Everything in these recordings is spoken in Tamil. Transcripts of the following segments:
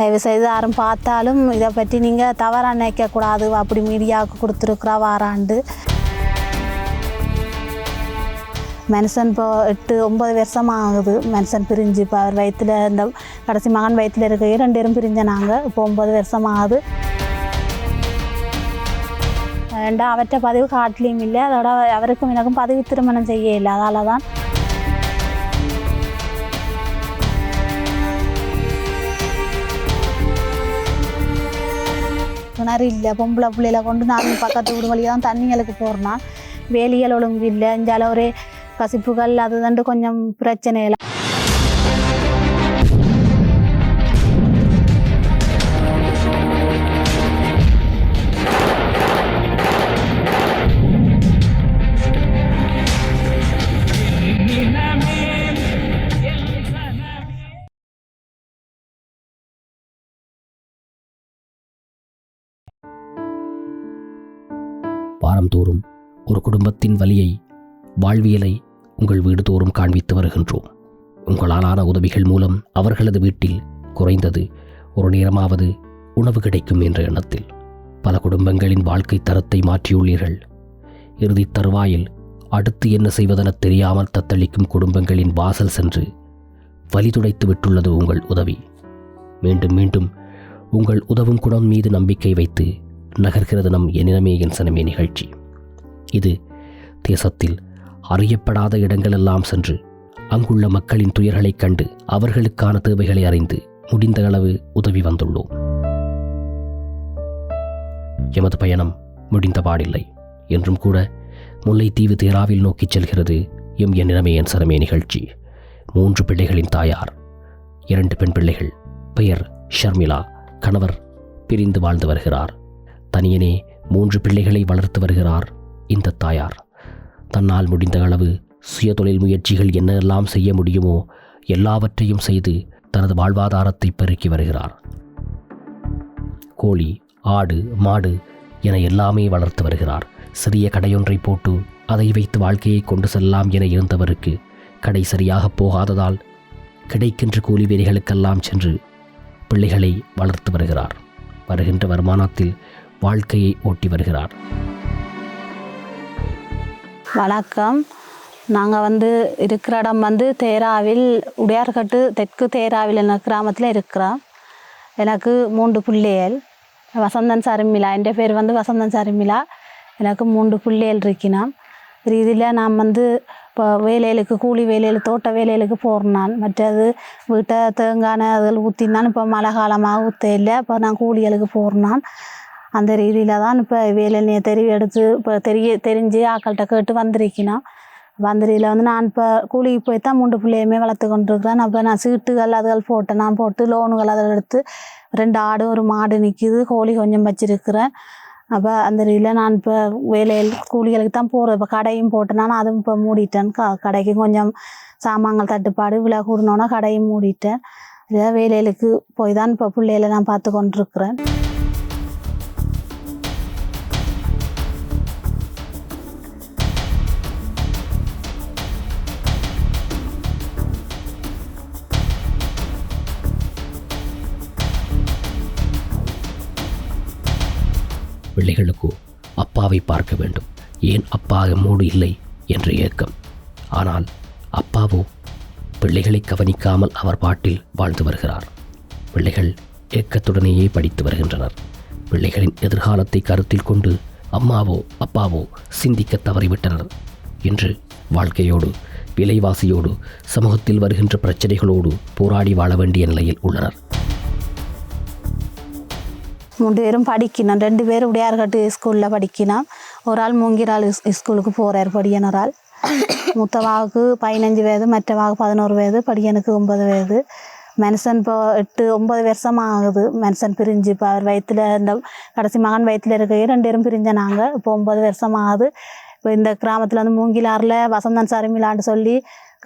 தயவு செய்து யாரும் பார்த்தாலும் இதை பற்றி நீங்கள் தவறாக நினைக்கக்கூடாது. அப்படி மீடியாவுக்கு கொடுத்துருக்குறா வாராண்டு. மனுஷன் இப்போ எட்டு ஒன்பது வருஷம் ஆகுது. மனுஷன் பிரிஞ்சு இப்போ அவர் வயிற்றில் இந்த கடைசி மகன் வயிற்றில் இருக்கையே ரெண்டு பேரும் பிரிஞ்ச நாங்கள் இப்போ ஒன்பது வருஷம் ஆகுது. ரெண்டா அவற்றை பதிவு காட்டிலையும் இல்லை. அதோட அவருக்கும் எனக்கும் பதவி திருமணம் செய்ய இல்லை. அதால தான் கிணறு இல்லை பொம்பளை பிள்ளையில கொண்டு நாங்கள் பக்கத்து வீடு வழியாக தான் தண்ணிகளுக்கு போறோம்னா வேலிகள் ஒழுங்கு இல்லை இஞ்சால ஒரே கசிப்புகள் அது தண்டு கொஞ்சம் பிரச்சனை இல்லை வாரந்தோறும் ஒரு குடும்பத்தின் வலியை வாழ்வியலை உங்கள் வீடு தோறும் காண்பித்து வருகின்றோம். உங்களாலான உதவிகள் மூலம் அவர்களது வீட்டில் குறைந்தது ஒரு நேரமாவது உணவு கிடைக்கும் என்ற எண்ணத்தில் பல குடும்பங்களின் வாழ்க்கை தரத்தை மாற்றியுள்ளீர்கள். இறுதித் தருவாயில் அடுத்து என்ன செய்வதென தெரியாமல் தத்தளிக்கும் குடும்பங்களின் வாசல் சென்று வழி துடைத்து விட்டுள்ளது உங்கள் உதவி. மீண்டும் மீண்டும் உங்கள் உதவும் குணம் மீது நம்பிக்கை வைத்து நகர்கிறது நம் எனினமே என் சனமே நிகழ்ச்சி. இது தேசத்தில் அறியப்படாத இடங்களெல்லாம் சென்று அங்குள்ள மக்களின் துயர்களைக் கண்டு அவர்களுக்கான தேவைகளை அறிந்து முடிந்த அளவு உதவி வந்துள்ளோம். எமது பயணம் முடிந்த பாடில்லை. என்றும் கூட முல்லைத்தீவு தேராவில் நோக்கிச் செல்கிறது எம் என் என் சனமே நிகழ்ச்சி. மூன்று பிள்ளைகளின் தாயார் இரண்டு பெண் பிள்ளைகள் பெயர் ஷர்மிளா கணவர் பிரிந்து வாழ்ந்து வருகிறார். தனியனே மூன்று பிள்ளைகளை வளர்த்து வருகிறார் இந்த தாயார். தன்னால் முடிந்த அளவு சுயதொழில் முயற்சிகள் என்னெல்லாம் செய்ய முடியுமோ எல்லாவற்றையும் செய்து தனது வாழ்வாதாரத்தை பெருக்கி வருகிறார். கோழி ஆடு மாடு என எல்லாமே வளர்த்து வருகிறார். சிறிய கடையொன்றை போட்டு அதை வைத்து வாழ்க்கையை கொண்டு செல்லலாம் என இருந்தவருக்கு கடை சரியாக போகாததால் கிடைக்கின்ற கூலி வேலைகளுக்கெல்லாம் சென்று பிள்ளைகளை வளர்த்து வருகிறார். வருகின்ற வருமானத்தில் வாழ்க்கையை ஓட்டி வருகிறார். வணக்கம். நாங்கள் வந்து இருக்கிற இடம் வந்து தேராவில் உடையார்கட்டு தெற்கு தேராவில் என்ற கிராமத்தில் இருக்கிறோம். எனக்கு மூன்று பிள்ளைகள் வசந்தன் சருமிளா என் பேர் வந்து வசந்தன் சருமிளா. எனக்கு மூன்று பிள்ளைகள் இருக்கினோம். இதில் நான் வந்து இப்போ வேலைகளுக்கு கூலி வேலையில் தோட்ட வேலைகளுக்கு போகிறேன் மற்றது வீட்டை தேங்கான அதில் ஊற்றினான் இப்போ மழை காலமாக ஊற்ற இல்லை. இப்போ நான் கூலிகளுக்கு போகிறேன் அந்த ரீதியில் தான் இப்போ வேலையை தெரிவி எடுத்து இப்போ தெரிய தெரிஞ்சு ஆக்கள்கிட்ட கேட்டு வந்திருக்கணும் வந்திரியில் வந்து நான் இப்போ கூலிக்கு போய் தான் மூன்று பிள்ளையுமே வளர்த்து கொண்டிருக்கிறேன். அப்போ நான் சீட்டுகள் அதுகள் போட்டேன் நான் போட்டு லோனுகள் அதில் எடுத்து ரெண்டு ஆடு ஒரு மாடு நிற்கிது கோழி கொஞ்சம் வச்சிருக்கிறேன். அப்போ அந்த ரீதியில் நான் இப்போ வேலையில் கூலிகளுக்கு தான் போகிறேன் இப்போ கடையும் போட்டேன் நான் அதுவும் இப்போ மூடிட்டேன். க கடைக்கு கொஞ்சம் சாமான்கள் தட்டுப்பாடு விலை கூடணுன்னா கடையும் மூடிட்டேன். இதை வேலைகளுக்கு போய் தான் இப்போ பிள்ளைகளை நான் பார்த்து கொண்டிருக்கிறேன். பிள்ளைகளுக்கோ அப்பாவை பார்க்க வேண்டும். ஏன் அப்பா எம்மோடு இல்லை? என்ற ஏக்கம். ஆனால் அப்பாவோ பிள்ளைகளை கவனிக்காமல் அவர் பாட்டில் வாழ்ந்து வருகிறார். பிள்ளைகள் ஏக்கத்துடனேயே படித்து வருகின்றனர். பிள்ளைகளின் எதிர்காலத்தை கருத்தில் கொண்டு அம்மாவோ அப்பாவோ சிந்திக்க தவறிவிட்டனர் இன்று வாழ்க்கையோடு விலைவாசியோடு சமூகத்தில் வருகின்ற பிரச்சனைகளோடு போராடி வாழ வேண்டிய நிலையில் உள்ளனர். மூன்று பேரும் படிக்கணும் ரெண்டு பேரும் உடையார்கட்டு ஸ்கூலில் படிக்கணும் ஒரு ஆள் மூங்கிரால் ஸ்கூலுக்கு போகிறார் படியன் ஒரு ஆள் மூத்தவாவுக்கு பதினஞ்சு வயது மற்றவாவுக்கு பதினோரு வயது படியனுக்கு ஒன்பது வயது. மனுஷன் இப்போ எட்டு ஒன்பது வருஷம் ஆகுது மனுஷன் பிரிஞ்சு இப்போ அவர் வயிற்றில் இந்த கடைசி மகன் வயிற்றில் இருக்கையே ரெண்டு பேரும் பிரிஞ்ச நாங்கள் இப்போ ஒன்பது வருஷம் ஆகுது இப்போ இந்த கிராமத்தில் வந்து மூங்கிலாரில் வசந்தன் சருமிலான்னு சொல்லி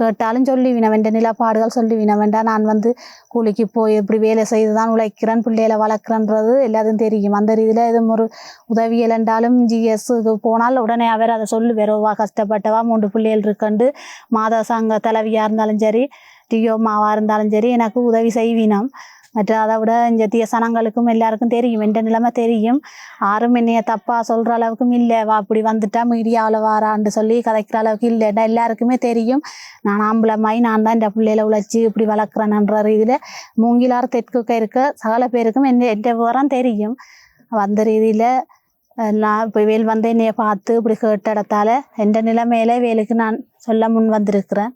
கேட்டாலும் சொல்லி வினவென்ற நிலப்பாடுகள் சொல்லி வினவெண்டா. நான் வந்து கூலிக்கு போய் இப்படி வேலை செய்து தான் உழைக்கிறேன் பிள்ளைகளை வளர்க்குறன்றது எல்லாத்தையும் தெரியும். அந்த ரீதியில் எதுவும் ஒரு உதவி இல்லைண்டாலும் ஜிஎஸ்க்கு போனால் உடனே அவர் அதை சொல்லி வெறவா கஷ்டப்பட்டவா மூன்று பிள்ளைகள் இருக்கண்டு. மாத சங்க தலைவியாக இருந்தாலும் சரி டியோ மாவாக இருந்தாலும் சரி எனக்கு உதவி செய்வினம். மற்ற அதை விட இந்த தியசனங்களுக்கும் எல்லாருக்கும் தெரியும். எந்த நிலைமை தெரியும்? யாரும் என்னைய தப்பாக சொல்கிற அளவுக்கும் இல்லை. வா அப்படி வந்துட்டா மீடியாவில் வாரான்னு சொல்லி கதைக்கிற அளவுக்கு இல்லைன்னா எல்லாருக்குமே தெரியும். நான் ஆம்பளமாய் நான் தான் இந்த பிள்ளையில உழைச்சி இப்படி வளர்க்குறேன்ன்ற ரீதியில் மூங்கிலார் தெற்குக்க இருக்க சகல பேருக்கும் என்ன எந்த விவரம் தெரியும்? வந்த ரீதியில் நான் இப்போ வேல் வந்து என்னைய பார்த்து இப்படி கேட்ட இடத்தால எந்த நிலைமையில வேலுக்கு நான் சொல்ல முன் வந்திருக்கிறேன்?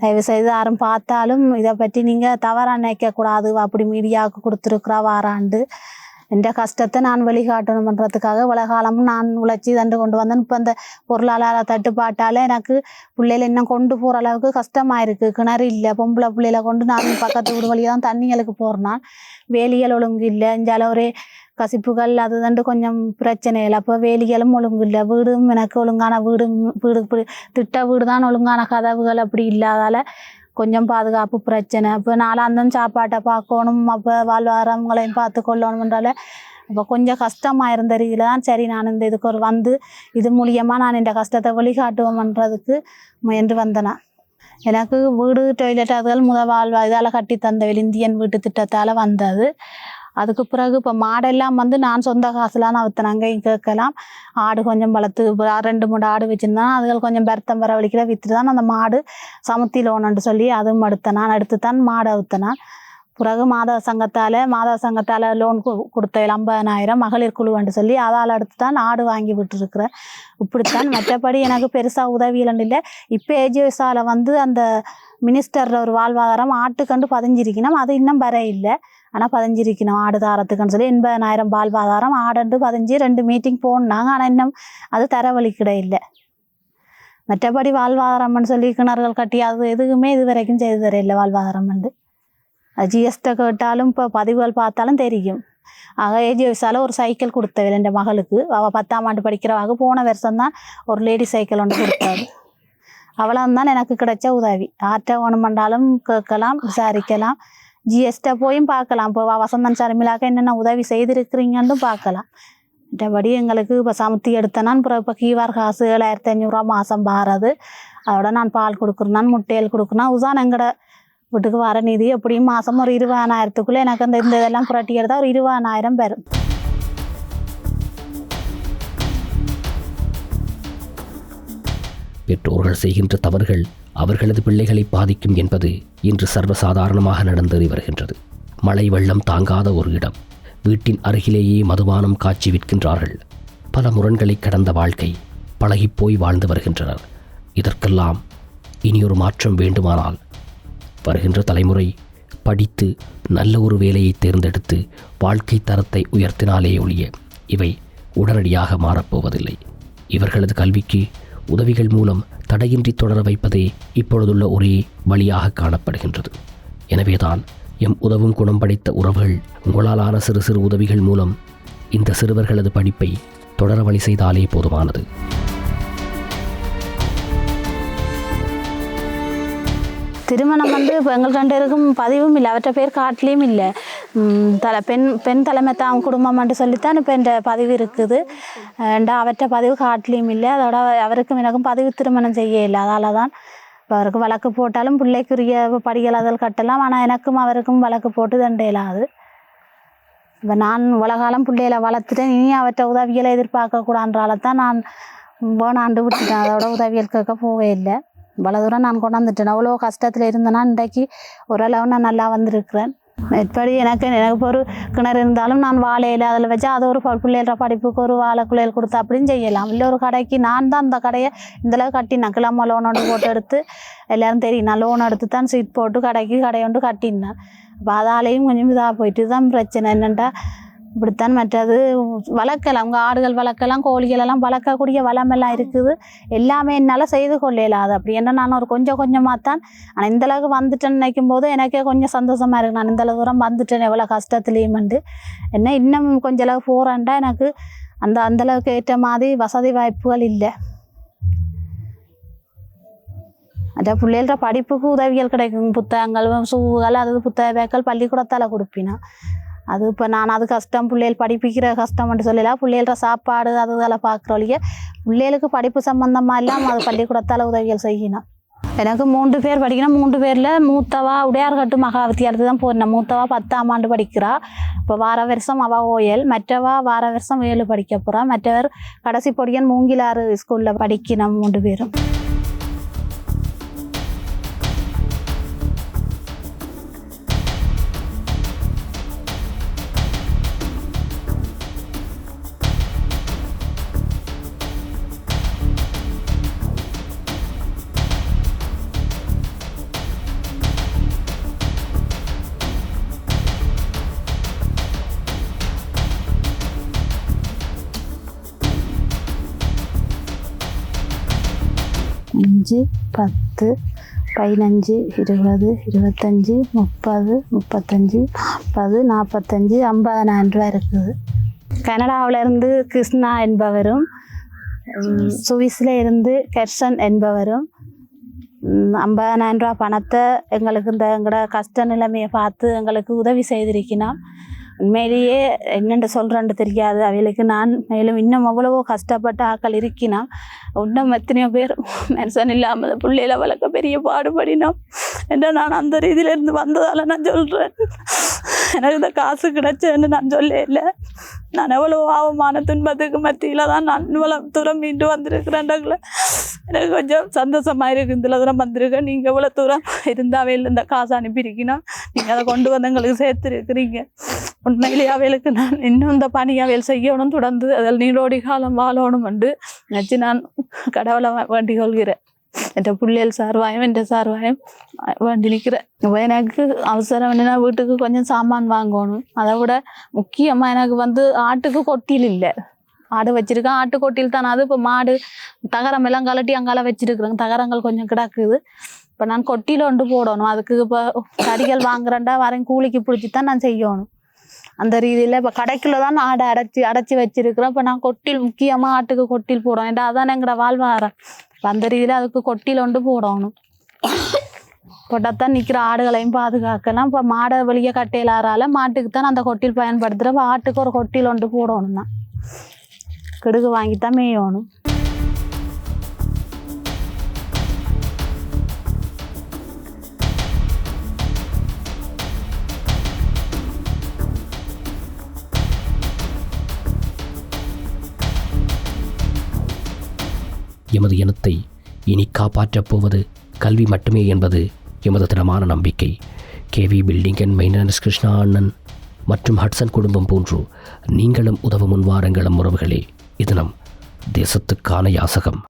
தயவு செய்து யாரும் பார்த்தாலும் இதை பற்றி நீங்கள் தவறாக நினைக்கக்கூடாது. அப்படி மீடியாவுக்கு கொடுத்துருக்குறா வாராண்டு. என்ற கஷ்டத்தை நான் வெளிக்காட்டணுன்றதுக்காக உலகாலமும் நான் உழைச்சி தண்டு கொண்டு வந்தேன். இப்போ இந்த பொருளாதார தட்டுப்பாட்டால் எனக்கு பிள்ளைகள் இன்னும் கொண்டு போகிற அளவுக்கு கஷ்டமாக இருக்குது கிணறு இல்லை பொம்பளை பிள்ளைகளை கொண்டு நான் பக்கத்து வீடு வழியாக தான் தண்ணிகளுக்கு போகிறேன் வேலிகள் ஒழுங்கு இல்லை. இஞ்சால ஒரே கசிப்புகள் அது தண்டு கொஞ்சம் பிரச்சனைகள் அப்போ வேலிகளும் ஒழுங்கு இல்லை வீடும் எனக்கு ஒழுங்கான வீடு வீடு திட்ட வீடு தான் ஒழுங்கான கதவுகள் அப்படி இல்லாதால கொஞ்சம் பாதுகாப்பு பிரச்சனை அப்போ நாளாந்தம் சாப்பாட்டை பார்க்கணும் அப்போ வாழ்வாரங்களையும் பார்த்து கொள்ளணும்ன்றால அப்போ கொஞ்சம் கஷ்டமாக இருந்த ரீதியில் தான் சரி நான் இந்த இதுக்கு ஒரு வந்து இது மூலியமாக நான் இந்த கஷ்டத்தை வழிகாட்டுவோம்ன்றதுக்கு முயன்று வந்தேன் எனக்கு வீடு டொய்லெட் அதுகள் முத வாழ்வா இதால் கட்டி தந்த இந்தியன் வீட்டு திட்டத்தால் வந்தது அதுக்கு பிறகு இப்போ மாடெல்லாம் வந்து நான் சொந்த காசுலாம் நான் விற்றேன் கேட்கலாம். ஆடு கொஞ்சம் வளர்த்து இப்போ ரெண்டு மூணு ஆடு வச்சுருந்தேன் அதுகள் கொஞ்சம் பெருத்தம் வரவழிக்கிற விற்றுட்டு தான் அந்த மாடு சமுத்தி லோனுன்னு சொல்லி அதுவும் எடுத்தேன். நான் எடுத்து தான் மாடை விற்றேன் பிறகு மாதவ சங்கத்தால் மாதவ சங்கத்தால் லோன் கொடுத்த ஐம்பதனாயிரம் மகளிர் குழுவன்று சொல்லி அதால் அடுத்து தான் ஆடு வாங்கி விட்டுருக்குறேன். இப்படித்தான் மற்றபடி எனக்கு பெருசாக உதவியிலன்னு இல்லை. இப்போ ஏஜிஎஸ்ஆல வந்து அந்த மினிஸ்டர் ஒரு வாழ்வாதாரம் ஆட்டுக்கண்டு பதிஞ்சிருக்கணும். அது இன்னும் வர இல்லை. ஆனால் பதிஞ்சிருக்கணும் ஆடு தாரத்துக்குன்னு சொல்லி எண்பதனாயிரம் வாழ்வாதாரம் ஆடண்டு பதிஞ்சு ரெண்டு மீட்டிங் போனாங்க. ஆனால் இன்னும் அது தரவழிக்கிட இல்லை. மற்றபடி வாழ்வாதாரம்னு சொல்லி கிணறுகள் கட்டி அது எதுவுமே இது வரைக்கும் செய்து தர வாழ்வாதாரம் வந்து. அது ஜிஎஸ்டி கேட்டாலும் இப்போ பதிவுகள் பார்த்தாலும் தெரியும். ஆக ஏஜிஎஸ்ஆல ஒரு சைக்கிள் கொடுத்தவள் என் மகளுக்கு. அவள் பத்தாம் ஆண்டு படிக்கிறவாக போன வருஷம் தான் ஒரு லேடி சைக்கிள் ஒன்று கொடுத்தாரு அவ்வளோதான் எனக்கு கிடைச்ச உதவி. ஆற்ற ஆர்ட்ட பண்ணாலும் கேட்கலாம் விசாரிக்கலாம். ஜிஎஸ்டி போயும் பார்க்கலாம். இப்போ வசந்தன் சர்மிளாக்க என்னென்ன உதவி செய்திருக்கிறீங்கன்னு பார்க்கலாம். மற்றபடி எங்களுக்கு இப்போ சமத்தி எடுத்தேனான் அப்புறம் இப்போ கீவார் காசு ஏழாயிரத்தி ஐநூறுரூவா மாதம் பாரது. அதோட நான் பால் கொடுக்குறேன் முட்டையல் கொடுக்குறேன் உசான் எங்கட வீட்டுக்கு வர நிதி எப்படியும் மாதம் ஒரு இருபதாயிரத்துக்குள்ளே எனக்கு அந்த இந்த இதெல்லாம் புரட்டி எடுத்தால் ஒரு இருபதாயிரம் வரும். பெற்றோர்கள் செய்கின்ற தவறுகள் அவர்களது பிள்ளைகளை பாதிக்கும் என்பது இன்று சர்வசாதாரணமாக நடந்தேறி வருகின்றது. மழை வெள்ளம் தாங்காத ஒரு இடம். வீட்டின் அருகிலேயே மதுபானம் காட்சி விற்கின்றார்கள். பல முரண்களை கடந்த வாழ்க்கை பழகிப்போய் வாழ்ந்து வருகின்றனர். இதற்கெல்லாம் இனியொரு மாற்றம் வேண்டுமானால் வருகின்ற தலைமுறை படித்து நல்ல ஒரு வேலையை தேர்ந்தெடுத்து வாழ்க்கை தரத்தை உயர்த்தினாலே ஒழிய இவை உடனடியாக மாறப்போவதில்லை. இவர்களது கல்விக்கு உதவிகள் மூலம் தடையின்றி தொடர வைப்பதே இப்பொழுதுள்ள ஒரே வழியாக காணப்படுகின்றது. எனவேதான் எம் உதவும் குணம் படைத்த உறவுகள் உங்களாலான சிறு சிறு உதவிகள் மூலம் இந்த சிறுவர்களது படிப்பை தொடர வழி செய்தாலே போதுமானது. திருமணம் வந்து இப்போ எங்கள் ரெண்டு பேருக்கும் பதிவும் இல்லை. அவற்றை பேர் காட்டிலையும் இல்லை. தலை பெண் பெண் தலைமை தான் குடும்பம்ன்ட்டு சொல்லித்தான் இப்போ இந்த பதிவு இருக்குது. ஏண்டா அவற்றை பதிவு காட்டிலையும் இல்லை. அதோட அவருக்கும் எனக்கும் பதிவு திருமணம் செய்ய இல்லை. அதால் தான் இப்போ அவருக்கு வழக்கு போட்டாலும் பிள்ளைக்குரிய படிகள் அதில் கட்டலாம். ஆனால் எனக்கும் அவருக்கும் வழக்கு போட்டு தண்டையிலாது இப்போ நான் உலகாலம் பிள்ளைகளை வளர்த்துட்டேன். இனி அவற்றை உதவிகளை எதிர்பார்க்கக்கூடாதுன்றால தான் நான் வேணாண்டு விட்டுட்டேன். அதோட உதவிகள் கேட்க போவே இல்லை. இவ்வளோ தூரம் நான் கொண்டாந்துட்டேன். அவ்வளோ கஷ்டத்தில் இருந்தேன்னா இன்றைக்கு ஓரளவு நான் நல்லா வந்திருக்கிறேன். எப்படி எனக்கு எனக்கு ஒரு கிணறு இருந்தாலும் நான் வாழையில் அதில் வச்சு அதை ஒரு ப- பிள்ளைகள படிப்புக்கு ஒரு வாழை குழையல் கொடுத்து அப்படின்னு செய்யலாம் இல்லை ஒரு கடைக்கு நான் தான் அந்த கடையை இந்தளவு கட்டினேன் கிளம்ப லோன் ஒன்று போட்டு எடுத்து எல்லாரும் தெரியும் நான் லோன் எடுத்து தான் சீட் போட்டு கடைக்கு கடையோண்டு கட்டினேன் அப்போ அதாலேயும் கொஞ்சம் இதாக போயிட்டு தான் பிரச்சனை என்னென்னா இப்படித்தான் மற்றது வளர்க்கலாம். உங்கள் ஆடுகள் வளர்க்கலாம் கோழிகள் எல்லாம் வளர்க்கக்கூடிய வளமெல்லாம் இருக்குது. எல்லாமே என்னால் செய்து கொள்ளலாது அப்படி என்ன நான் ஒரு கொஞ்சம் கொஞ்சமாக தான் ஆனால் இந்தளவுக்கு வந்துட்டேன்னு நினைக்கும் போது எனக்கே கொஞ்சம் சந்தோஷமாக இருக்கு. நான் இந்தளவு தூரம் வந்துட்டேன் எவ்வளோ கஷ்டத்துலேயுமெண்டு என்ன இன்னும் கொஞ்ச அளவு போகிறேன்டா எனக்கு அந்த அந்தளவுக்கு ஏற்ற மாதிரி வசதி வாய்ப்புகள் இல்லை. அதான் பிள்ளைகள படிப்புக்கு உதவிகள் கிடைக்கும். புத்தகங்கள் ஷூகள் அது புத்தக பேக்கள் பள்ளிக்கூடத்தால் கொடுப்பினா. அது இப்போ நான் அது கஷ்டம் பிள்ளைகள் படிப்பிக்கிற கஷ்டம்னு சொல்லலாம் பிள்ளைகள சாப்பாடு அது இதெல்லாம் பார்க்குற பிள்ளைகளுக்கு படிப்பு சம்மந்தமாக இல்லாமல் அது பள்ளிக்கூடத்தால் உதவிகள் செய்யணும். எனக்கு மூன்று பேர் படிக்கணும். மூன்று பேரில் மூத்தவா உடையார்கட்டு மகா வித்தியாலயத்துக்கு தான் போறேன். மூத்தவா பத்தாம் ஆண்டு படிக்கிறா. இப்போ வார வருஷம் அவள் ஓயல் மற்றவா வார வருஷம் ஏழு படிக்க போகிறா மற்றவர் கடைசி பொடியன் மூங்கிலாறு ஸ்கூலில் படிக்கணும் மூன்று பேரும். அஞ்சு பத்து பதினஞ்சு இருபது இருபத்தஞ்சி முப்பது முப்பத்தஞ்சு நாற்பது நாற்பத்தஞ்சு ஐம்பதனாயிரம் ரூபா இருக்குது. கனடாவிலேருந்து கிருஷ்ணா என்பவரும் சுவிஸில் இருந்து கெர்சன் என்பவரும் ஐம்பதனாயிரம் ரூபா பணத்தை எங்களுக்கு இந்த எங்களோட கஷ்ட நிலைமையை பார்த்து எங்களுக்கு உதவி செய்திருக்கணும் உண்மையிலேயே என்னென்று சொல்கிறேன்னு தெரியாது. அவைகளுக்கு நான் மேலும் இன்னும் அவ்வளவோ கஷ்டப்பட்ட ஆக்கள் இருக்கினோம் இன்னும் எத்தனையோ பேர் மனுஷன் இல்லாமல் பிள்ளையில வளர்க்க பெரிய பாடுபடினோம் என்ற நான் அந்த ரீதியிலேருந்து வந்ததால் நான் சொல்கிறேன் எனக்கு இந்த காசு கிடைச்சேன்னு நான் சொல்ல இல்லை. நான் எவ்வளோ ஆவமான துன்பத்துக்கு மத்தியில் தான் நான் இவ்வளோ தூரம் மீண்டு வந்திருக்கிறேன்டங்கள எனக்கு கொஞ்சம் சந்தோஷமாக இருக்குது இதில் தூரம் வந்திருக்கேன் நீங்கள் இவ்வளோ தூரம் இருந்தாவே இல்லை இந்த காசு அனுப்பியிருக்கீங்கன்னா நீங்கள் அதை கொண்டு வந்து எங்களுக்கு சேர்த்துருக்குறீங்க. உண்மையிலேயே அவைகளுக்கு நான் இன்னும் இந்த பணி அவையில் செய்யணும். தொடர்ந்து அதில் நீரோடி காலம் வாழணும் என்று நினச்சி நான் கடவுளை வேண்டிக் கொள்கிறேன். என் பிள்ளைகள் சார்பாயும் என் சார்பாயும் வேண்டி நிற்கிறேன் இப்போ எனக்கு அவசரம் என்னன்னா வீட்டுக்கு கொஞ்சம் சாமான் வாங்கணும் அதை விட முக்கியமாக எனக்கு வந்து ஆட்டுக்கு கொட்டில் இல்லை ஆடு வச்சிருக்கேன் ஆட்டு கொட்டில் தானே அது இப்போ மாடு தகரம் எல்லாம் கலட்டி அங்கால வச்சிருக்கிறேன் தகரங்கள் கொஞ்சம் கிடக்குது இப்போ நான் கொட்டியில் ஒன்று போடணும் அதுக்கு இப்போ கறிகள் வாங்குறேன்டா வரேன் கூலிக்கு பிடிச்சி தான் நான் செய்யணும் அந்த ரீதியில் இப்போ கடைக்குள்ள தான் ஆடை அடைச்சி அடைச்சி வச்சிருக்கிறேன் இப்போ நான் கொட்டில் முக்கியமாக ஆட்டுக்கு கொட்டில் போடணும் ஏன்டா அதான் எங்களோட வாழ்வாரம் வந்த ரீதியில் அதுக்கு கொட்டில் ஒன்று போடணும் போட்டால் நிற்கிற ஆடுகளையும் பாதுகாக்கலாம் இப்போ மாடை வெளியே கட்டையிலாரால மாட்டுக்கு தான் அந்த கொட்டில் பயன்படுத்துகிறேன் ஆட்டுக்கு ஒரு கொட்டியில் ஒன்று போடணும் தான் கிடுகு வாங்கி தான் மேயணும் எமது இனத்தை இனி காப்பாற்றப் போவது கல்வி மட்டுமே என்பது எமது திடமான நம்பிக்கை. K V building and maintenance Krishna அண்ணன் மற்றும் ஹட்சன் குடும்பம் போன்று நீங்களும் உதவ முன்வாரங்களும் உறவுகளே. இது நம் தேசத்துக்கான யாசகம்.